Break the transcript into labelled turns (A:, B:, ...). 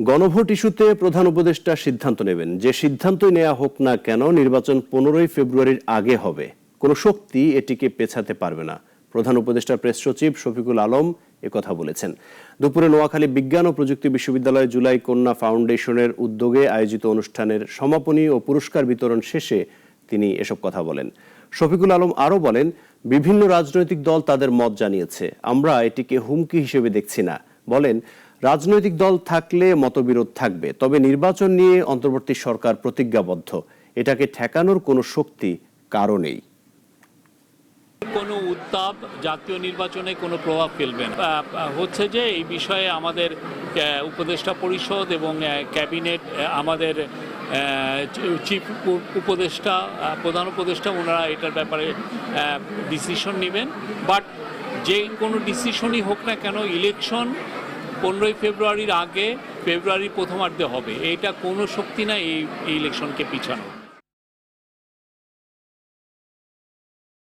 A: গণভোট ইস্যুতে প্রধান উপদেষ্টা সিদ্ধান্ত নেবেন। যে সিদ্ধান্তই নেওয়া হোক না কেন, নির্বাচন পনেরোই ফেব্রুয়ারির আগে হবে। কোনো শক্তি এটিকে পেছাতে পারবে না। প্রধান উপদেষ্টা প্রেস সচিব শফিকুল আলম কথা বলেছেন। দুপুরে নোয়াখালী বিজ্ঞান ও প্রযুক্তি বিশ্ববিদ্যালয়ে জুলাই কন্যা ফাউন্ডেশনের উদ্যোগে আয়োজিত অনুষ্ঠানের সমাপনী ও পুরস্কার বিতরণ শেষে তিনি এসব কথা বলেন। শফিকুল আলম আরও বলেন, বিভিন্ন রাজনৈতিক দল তাদের মত জানিয়েছে। আমরা এটিকে হুমকি হিসেবে দেখছি না। বলেন রাজনৈতিক দল থাকলে মতবিরোধ থাকবে, তবে নির্বাচন নিয়ে অন্তর্বর্তী সরকার প্রতিজ্ঞাবদ্ধ। এটাকে ঠেকানোর কোনো শক্তি কারও নেই।
B: কোনো উত্তাপ জাতীয় নির্বাচনে কোনো প্রভাব ফেলবে না। হচ্ছে যে এই বিষয়ে আমাদের উপদেষ্টা পরিষদ এবং ক্যাবিনেট আমাদের চিফ উপদেষ্টা প্রধান উপদেষ্টা, ওনারা এটার ব্যাপারে ডিসিশন নেবেন। বাট যে কোনো ডিসিশনই হোক না কেন ইলেকশন পনেরোই ফেব্রুয়ারির আগে ফেব্রুয়ারির প্রথমার্ধে হবে। এটা কোনো শক্তি না এই ইলেকশনকে পিছানো।